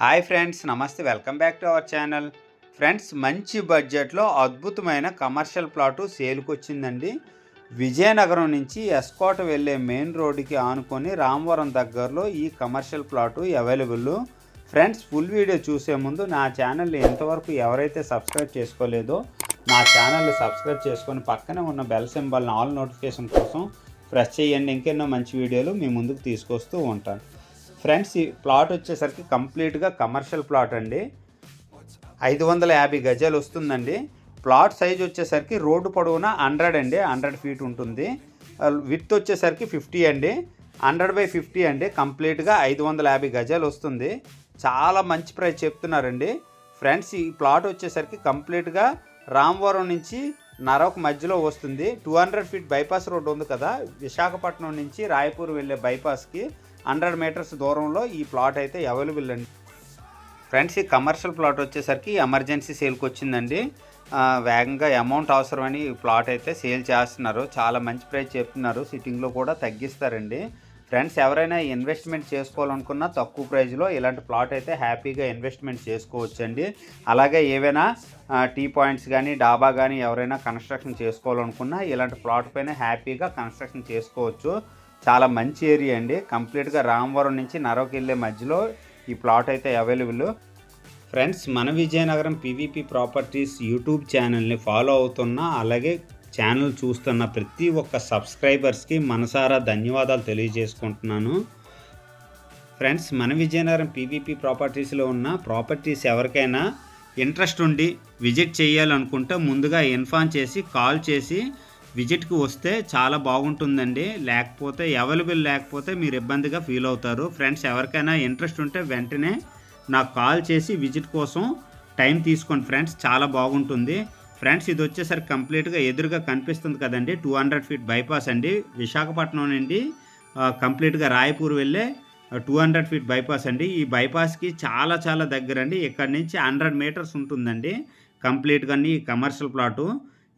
Hi friends నమస్తే. Welcome back to our channel. Friends మంచి బడ్జెట్లో అద్భుతమైన కమర్షియల్ ప్లాటు సేల్కి వచ్చిందండి విజయనగరం నుంచి ఎస్కోట వెళ్ళే మెయిన్ రోడ్డుకి ఆనుకొని రామవరం దగ్గరలో ఈ commercial plot available. Friends full video చూసే ముందు నా ఛానల్ని ఎంతవరకు ఎవరైతే సబ్స్క్రైబ్ చేసుకోలేదో నా ఛానల్ని సబ్స్క్రైబ్ చేసుకొని పక్కనే ఉన్న బెల్ సింబల్ని ఆల్ నోటిఫికేషన్ కోసం ప్రెస్ చేయండి. ఇంకెన్నో మంచి వీడియోలు మీ ముందుకు తీసుకొస్తూ ఉంటాను. ఫ్రెండ్స్ ఈ ప్లాట్ వచ్చేసరికి కంప్లీట్గా కమర్షియల్ ప్లాట్ అండి. ఐదు వందల యాభై గజాలు వస్తుందండి. ప్లాట్ సైజ్ వచ్చేసరికి రోడ్డు పొడవున హండ్రెడ్ అండి హండ్రెడ్ ఫీట్ ఉంటుంది. విత్ వచ్చేసరికి ఫిఫ్టీ అండి హండ్రెడ్ బై ఫిఫ్టీ అండి కంప్లీట్గా ఐదు వందల యాభై గజాలు వస్తుంది. చాలా మంచి ప్రైస్ చెప్తున్నారండి. ఫ్రెండ్స్ ఈ ప్లాట్ వచ్చేసరికి కంప్లీట్గా రామవరం నుంచి నరవకు మధ్యలో వస్తుంది. Two hundred feet bypass road ఉంది కదా విశాఖపట్నం నుంచి రాయపూర్ వెళ్ళే బైపాస్కి. హండ్రెడ్ మీటర్స్ దూరంలో ఈ ప్లాట్ అయితే అవైలబుల్ అండి. ఫ్రెండ్స్ ఈ కమర్షియల్ ప్లాట్ వచ్చేసరికి ఎమర్జెన్సీ సేల్కి వచ్చిందండి. వేగంగా అమౌంట్ అవసరమని ఈ ప్లాట్ అయితే సేల్ చేస్తున్నారు. చాలా మంచి ప్రైస్ చెప్తున్నారు. సిట్టింగ్లో కూడా తగ్గిస్తారండి. ఫ్రెండ్స్ ఎవరైనా ఇన్వెస్ట్మెంట్ చేసుకోవాలనుకున్నా తక్కువ ప్రైజ్లో ఇలాంటి ప్లాట్ అయితే హ్యాపీగా ఇన్వెస్ట్మెంట్ చేసుకోవచ్చండి. అలాగే ఏవైనా టీ పాయింట్స్ కానీ డాబా కానీ ఎవరైనా కన్స్ట్రక్షన్ చేసుకోవాలనుకున్నా ఇలాంటి ప్లాట్ పైన హ్యాపీగా కన్స్ట్రక్షన్ చేసుకోవచ్చు. చాలా మంచి ఏరియా అండి. కంప్లీట్గా రామవరం నుంచి నరవకి వెళ్ళే మధ్యలో ఈ ప్లాట్ అయితే అవైలబుల్. ఫ్రెండ్స్ మన విజయనగరం పీవీపీ ప్రాపర్టీస్ యూట్యూబ్ ఛానల్ని ఫాలో అవుతున్న అలాగే ఛానల్ చూస్తున్న ప్రతి ఒక్క సబ్స్క్రైబర్స్కి మనసారా ధన్యవాదాలు తెలియజేసుకుంటున్నాను. ఫ్రెండ్స్ మన విజయనగరం పీవీపీ ప్రాపర్టీస్లో ఉన్న ప్రాపర్టీస్ ఎవరికైనా ఇంట్రెస్ట్ ఉండి విజిట్ చేయాలనుకుంటే ముందుగా ఇన్ఫార్మ్ చేసి కాల్ చేసి విజిట్కి వస్తే చాలా బాగుంటుందండి. లేకపోతే అవైలబుల్ లేకపోతే మీరు ఇబ్బందిగా ఫీల్ అవుతారు. ఫ్రెండ్స్ ఎవరికైనా ఇంట్రెస్ట్ ఉంటే వెంటనే నాకు కాల్ చేసి విజిట్ కోసం టైం తీసుకోండి ఫ్రెండ్స్. చాలా బాగుంటుంది. ఫ్రెండ్స్ ఇది వచ్చేసరికి కంప్లీట్గా ఎదురుగా కనిపిస్తుంది కదండి. టూ హండ్రెడ్ ఫీట్ బైపాస్ అండి. విశాఖపట్నం నుండి కంప్లీట్గా రాయపూర్ వెళ్ళే టూ హండ్రెడ్ ఫీట్ బైపాస్ అండి. ఈ బైపాస్కి చాలా చాలా దగ్గర అండి ఇక్కడ నుంచి హండ్రెడ్ మీటర్స్ ఉంటుందండి. కంప్లీట్గా ఈ కమర్షియల్ ప్లాటు.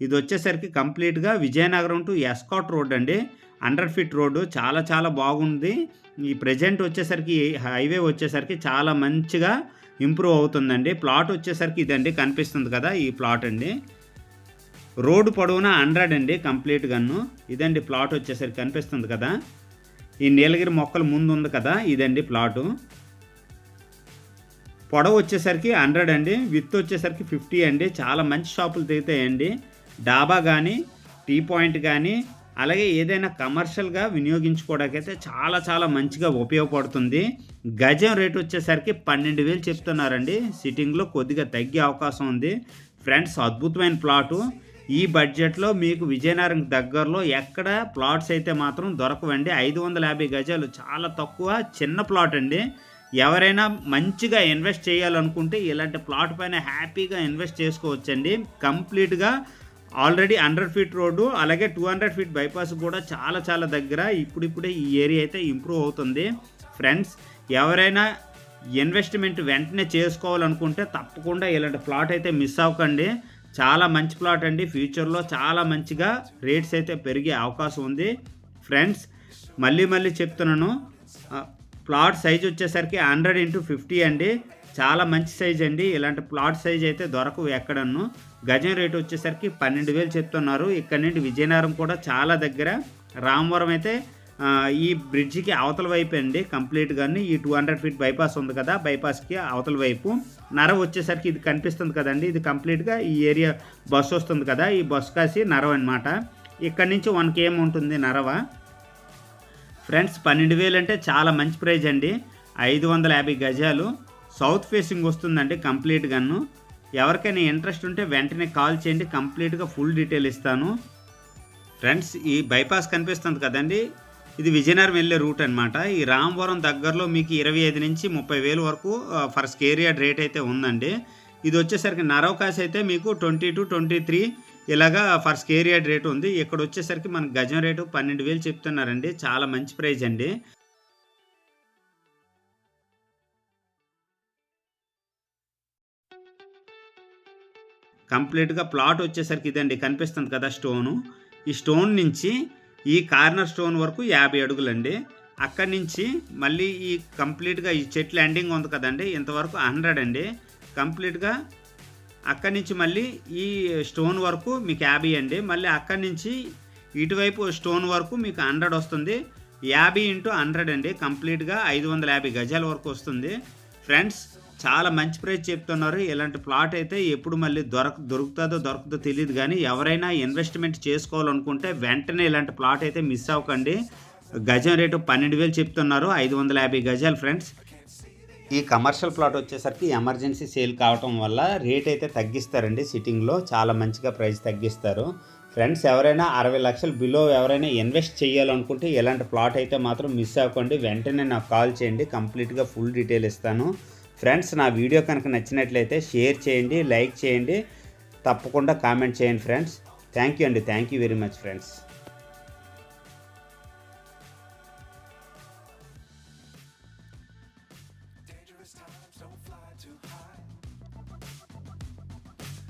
ఇది వచ్చేసరికి కంప్లీట్గా విజయనగరం టు ఎస్కాట్ రోడ్ అండి. Hundred feet road. చాలా చాలా బాగుంది. ఈ ప్రజెంట్ వచ్చేసరికి హైవే వచ్చేసరికి చాలా మంచిగా ఇంప్రూవ్ అవుతుందండి. ప్లాట్ వచ్చేసరికి ఇదండి కనిపిస్తుంది కదా ఈ ప్లాట్ అండి. రోడ్డు పొడవునా హండ్రెడ్ అండి కంప్లీట్ గన్ను. ఇదండి ప్లాట్ వచ్చేసరికి కనిపిస్తుంది కదా. ఈ నీలగిరి మొక్కలు ముందు ఉంది కదా ఇదండి ప్లాటు. పొడవు వచ్చేసరికి హండ్రెడ్ అండి. విత్ వచ్చేసరికి ఫిఫ్టీ అండి. చాలా మంచి షాపులు దిగుతాయండి డాబా కానీ టీ పాయింట్ కానీ అలాగే ఏదైనా కమర్షియల్గా వినియోగించుకోవడానికైతే చాలా చాలా మంచిగా ఉపయోగపడుతుంది. గజం రేట్ వచ్చేసరికి పన్నెండు వేలు చెప్తున్నారండి. సిట్టింగ్లో కొద్దిగా తగ్గే అవకాశం ఉంది. ఫ్రెండ్స్ అద్భుతమైన ప్లాటు ఈ బడ్జెట్లో మీకు విజయనగరం దగ్గరలో ఎక్కడ ప్లాట్స్ అయితే మాత్రం దొరకవండి. ఐదు వందల యాభై గజాలు చాలా తక్కువ చిన్న ప్లాట్ అండి. ఎవరైనా మంచిగా ఇన్వెస్ట్ చేయాలనుకుంటే ఇలాంటి ప్లాట్ పైన హ్యాపీగా ఇన్వెస్ట్ చేసుకోవచ్చండి. కంప్లీట్గా ఆల్రెడీ హండ్రెడ్ ఫీట్ రోడ్డు అలాగే టూ హండ్రెడ్ ఫీట్ బైపాస్ కూడా చాలా చాలా దగ్గర. ఇప్పుడిప్పుడే ఈ ఏరియా అయితే ఇంప్రూవ్ అవుతుంది. ఫ్రెండ్స్ ఎవరైనా ఇన్వెస్ట్మెంట్ వెంటనే చేసుకోవాలనుకుంటే తప్పకుండా ఇలాంటి ప్లాట్ అయితే మిస్ అవ్వకండి. చాలా మంచి ప్లాట్ అండి. ఫ్యూచర్లో చాలా మంచిగా రేట్స్ అయితే పెరిగే అవకాశం ఉంది. ఫ్రెండ్స్ మళ్ళీ మళ్ళీ చెప్తున్నాను. ప్లాట్ సైజ్ వచ్చేసరికి హండ్రెడ్ ఇంటూ ఫిఫ్టీ అండి. చాలా మంచి సైజ్ అండి. ఇలాంటి ప్లాట్ సైజ్ అయితే దొరకవు ఎక్కడను గజం రేటు వచ్చేసరికి పన్నెండు వేలు చెప్తున్నారు. ఇక్కడ నుండి విజయనగరం కూడా చాలా దగ్గర. రామవరం అయితే ఈ బ్రిడ్జికి అవతల వైపు అండి. కంప్లీట్గాని ఈ టూ హండ్రెడ్ ఫీట్ బైపాస్ ఉంది కదా. బైపాస్కి అవతల వైపు. నరవ వచ్చేసరికి ఇది కనిపిస్తుంది కదండి. ఇది కంప్లీట్గా ఈ ఏరియా బస్సు వస్తుంది కదా. ఈ బస్సు కాసి నరవ అనమాట ఇక్కడ నుంచి వన్ కేఎం ఉంటుంది నరవ. ఫ్రెండ్స్ పన్నెండు వేలు అంటే చాలా మంచి ప్రైజ్ అండి. ఐదు వందల యాభై గజాలు. సౌత్ ఫేసింగ్ వస్తుందండి కంప్లీట్ గన్ను. ఎవరికైనా ఇంట్రెస్ట్ ఉంటే వెంటనే కాల్ చేయండి కంప్లీట్గా ఫుల్ డీటెయిల్ ఇస్తాను. ఫ్రెండ్స్ ఈ బైపాస్ కనిపిస్తుంది కదండి? ఇది విజయనగరం వెళ్ళే రూట్ అనమాట ఈ రామవరం దగ్గరలో మీకు ఇరవై ఐదు నుంచి ముప్పై వేలు వరకు ఫర్ స్కేరియాడ్ రేట్ అయితే ఉందండి. ఇది వచ్చేసరికి నరవకాశ అయితే మీకు ట్వంటీ టు ట్వంటీ త్రీ ఇలాగా ఫర్ స్కేరియాడ్ రేట్ ఉంది. ఇక్కడ వచ్చేసరికి మన గజం రేటు పన్నెండు వేలు చెప్తున్నారండి. చాలా మంచి ప్రైజ్ అండి. కంప్లీట్గా ప్లాట్ వచ్చేసరికి ఇదండి కనిపిస్తుంది కదా స్టోను. ఈ స్టోన్ నుంచి ఈ కార్నర్ స్టోన్ వరకు యాభై అడుగులండి. అక్కడి నుంచి మళ్ళీ ఈ కంప్లీట్గా ఈ చెట్లు ఎండింగ్ ఉంది కదండి ఇంతవరకు హండ్రెడ్ అండి. కంప్లీట్గా అక్కడి నుంచి మళ్ళీ ఈ స్టోన్ వరకు మీకు యాభై అండి. మళ్ళీ అక్కడి నుంచి ఇటువైపు స్టోన్ వరకు మీకు హండ్రెడ్ వస్తుంది. యాభై ఇంటూ హండ్రెడ్ అండి కంప్లీట్గా ఐదు వందల యాభై గజాల వరకు వస్తుంది. ఫ్రెండ్స్ చాలా మంచి ప్రైస్ చెప్తున్నారు. ఇలాంటి ప్లాట్ అయితే ఎప్పుడు మళ్ళీ దొరక దొరుకుతుందో దొరకదో తెలియదు కానీ ఎవరైనా ఇన్వెస్ట్మెంట్ చేసుకోవాలనుకుంటే వెంటనే ఇలాంటి ప్లాట్ అయితే మిస్ అవ్వకండి. గజం రేటు పన్నెండు వేలు చెప్తున్నారు. ఐదు వందల యాభై గజాలు ఫ్రెండ్స్. ఈ కమర్షియల్ ప్లాట్ వచ్చేసరికి ఎమర్జెన్సీ సేల్ కావటం వల్ల రేట్ అయితే తగ్గిస్తారండి సిట్టింగ్లో. చాలా మంచిగా ప్రైస్ తగ్గిస్తారు. ఫ్రెండ్స్ ఎవరైనా అరవై లక్షలు బిలో ఎవరైనా ఇన్వెస్ట్ చేయాలనుకుంటే ఇలాంటి ప్లాట్ అయితే మాత్రం మిస్ అవ్వకండి. వెంటనే నాకు కాల్ చేయండి. కంప్లీట్గా ఫుల్ డీటెయిల్ ఇస్తాను. ఫ్రెండ్స్ నా వీడియో కనుక నచ్చినట్లయితే షేర్ చేయండి లైక్ చేయండి. తప్పకుండా కామెంట్ చేయండి ఫ్రెండ్స్. థ్యాంక్ యూ అండి. Thank you very much friends.